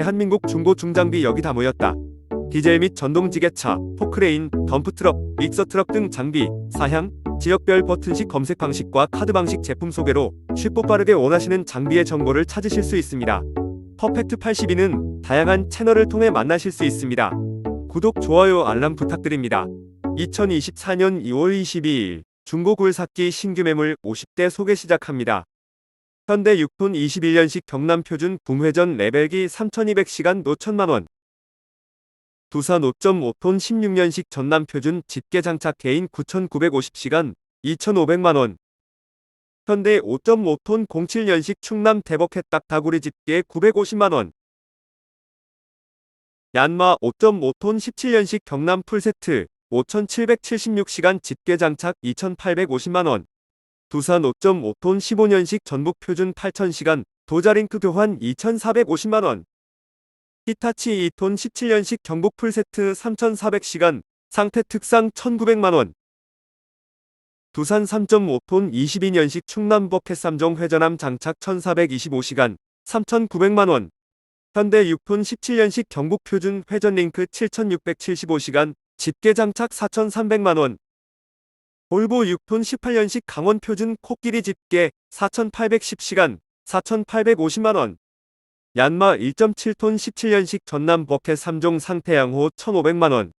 대한민국 중고 중장비 여기 다 모였다. 디젤 및 전동 지게차, 포크레인, 덤프트럭, 믹서트럭 등 장비, 사양, 지역별 버튼식 검색 방식과 카드 방식 제품 소개로 쉽고 빠르게 원하시는 장비의 정보를 찾으실 수 있습니다. 퍼펙트 82는 다양한 채널을 통해 만나실 수 있습니다. 구독, 좋아요, 알람 부탁드립니다. 2024년 2월 22일 중고 굴삭기 신규 매물 50대 소개 시작합니다. 현대 6톤 21년식 경남 표준 붐회전 레벨기 3200시간 노천만원. 두산 5.5톤 16년식 전남 표준 집게 장착 개인 9950시간 2500만원. 현대 5.5톤 07년식 충남 대법회딱 다구리 집게 950만원. 얀마 5.5톤 17년식 경남 풀세트 5776시간 집게 장착 2850만원 두산 5.5톤 15년식 전북 표준 8000시간 도자링크 교환 2450만원. 히타치 2톤 17년식 경북 풀세트 3400시간 상태 특상 1900만원. 두산 3.5톤 22년식 충남 버켓 3종 회전함 장착 1425시간 3900만원. 현대 6톤 17년식 경북 표준 회전링크 7675시간 집게 장착 4300만원 볼보 6톤 18년식 강원 표준 코끼리 집게 4810시간 4850만원. 얀마 1.7톤 17년식 전남 버켓 3종 상태양호 1500만원.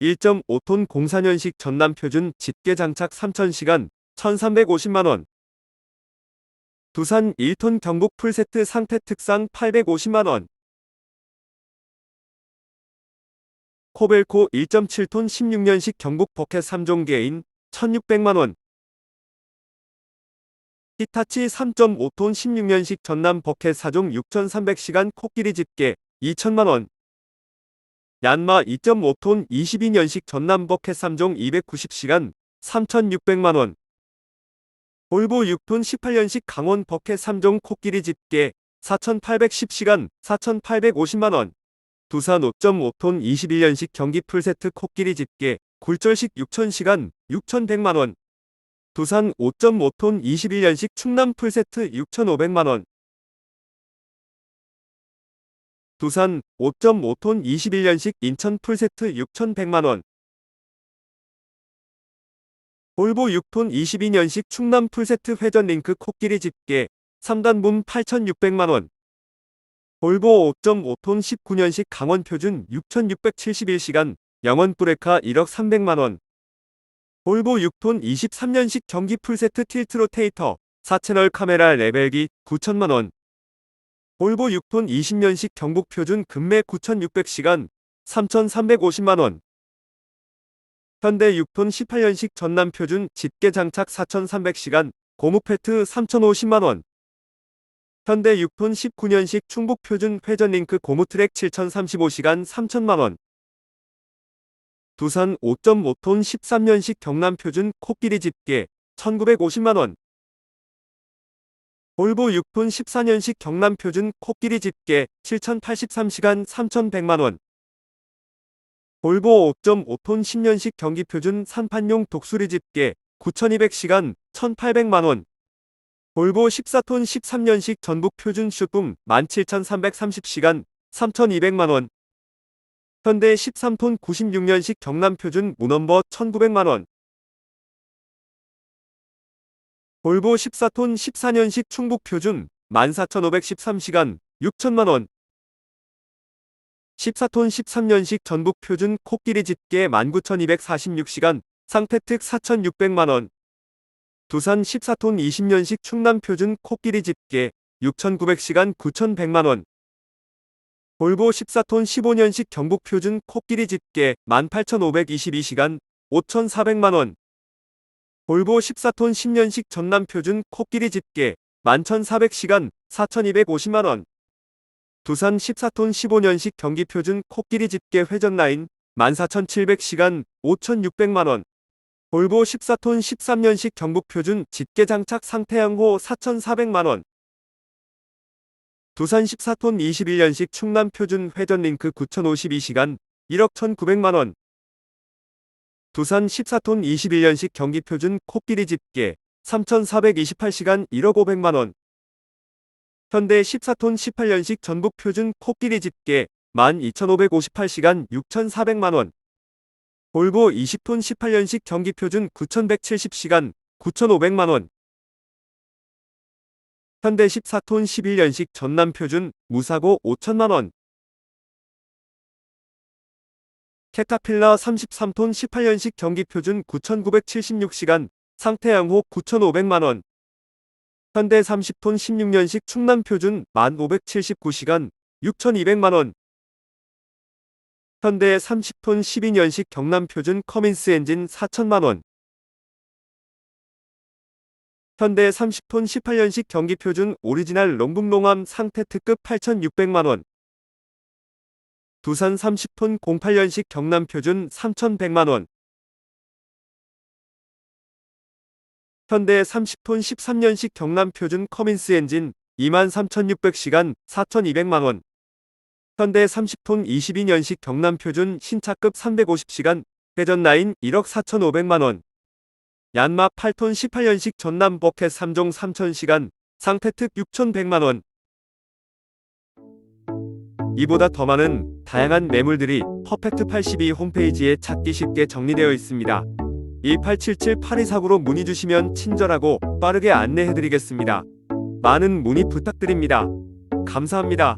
1.5톤 04년식 전남 표준 집게 장착 3000시간 1350만원. 두산 1톤 경북 풀세트 상태 특상 850만원 코벨코 1.7톤 16년식 경북 버켓 3종 개인 1600만원. 히타치 3.5톤 16년식 전남 버켓 4종 6300시간 코끼리 집게 2천만원. 얀마 2.5톤 22년식 전남 버켓 3종 290시간 3600만원. 볼보 6톤 18년식 강원 버켓 3종 코끼리 집게 4810시간 4850만원 두산 5.5톤 21년식 경기 풀세트 코끼리 집게 굴절식 6000시간 6100만원. 두산 5.5톤 21년식 충남 풀세트 6500만원. 두산 5.5톤 21년식 인천 풀세트 6100만원. 볼보 6톤 22년식 충남 풀세트 회전 링크 코끼리 집게 3단분 8600만원 볼보 5.5톤 19년식 강원 표준 6671시간 영원 브레카 1억 300만원. 볼보 6톤 23년식 전기 풀세트 틸트 로테이터 4채널 카메라 레벨기 9천만원. 볼보 6톤 20년식 경북 표준 금매 9600시간 3350만원. 현대 6톤 18년식 전남 표준 집게 장착 4300시간 고무페트 3050만원 현대 6톤 19년식 충북 표준 회전링크 고무트랙 7035시간 3천만원. 두산 5.5톤 13년식 경남 표준 코끼리 집게 1950만원. 볼보 6톤 14년식 경남 표준 코끼리 집게 7083시간 3100만원. 볼보 5.5톤 10년식 경기 표준 산판용 독수리 집게 9200시간 1800만원 볼보 14톤 13년식 전북 표준 슈품 17330시간 3200만원. 현대 13톤 96년식 경남 표준 무넘버 1900만원. 볼보 14톤 14년식 충북 표준 14513시간 6천만원. 14톤 13년식 전북 표준 코끼리 집게 19246시간 상태특 4600만원 두산 14톤 20년식 충남 표준 코끼리 집게 6900시간 9100만원. 볼보 14톤 15년식 경북 표준 코끼리 집게 18522시간 5400만원. 볼보 14톤 10년식 전남 표준 코끼리 집게 11400시간 4250만원. 두산 14톤 15년식 경기 표준 코끼리 집게 회전 라인 14700시간 5600만원 볼보 14톤 13년식 경북 표준 집게 장착 상태양호 4400만원. 두산 14톤 21년식 충남 표준 회전링크 9052시간 1억 1900만원. 두산 14톤 21년식 경기 표준 코끼리 집게 3428시간 1억 500만원. 현대 14톤 18년식 전북 표준 코끼리 집게 12,558시간 6,400만원. 볼보 20톤 18년식 전기 표준 9,170시간 9,500만원. 현대 14톤 11년식 전남 표준 무사고 5천만원. 캐타필라 33톤 18년식 전기 표준 9,976시간 상태양호 9,500만원. 현대 30톤 16년식 충남 표준 1,579시간 6,200만원. 현대 30톤 12년식 경남 표준 커민스 엔진 4천만원. 현대 30톤 18년식 경기 표준 오리지널 롱북롱암 상태 특급 8,600만원. 두산 30톤 08년식 경남 표준 3,100만원. 현대 30톤 13년식 경남 표준 커민스 엔진 23,600시간 4,200만원. 현대 30톤 22년식 경남 표준 신차급 350시간 회전 라인 1억 4,500만원. 얀마 8톤 18년식 전남 버켓 3종 3,000시간 상태특 6,100만원. 이보다 더 많은 다양한 매물들이 퍼펙트 82 홈페이지에 찾기 쉽게 정리되어 있습니다. 1877-8249로 문의 주시면 친절하고 빠르게 안내해드리겠습니다. 많은 문의 부탁드립니다. 감사합니다.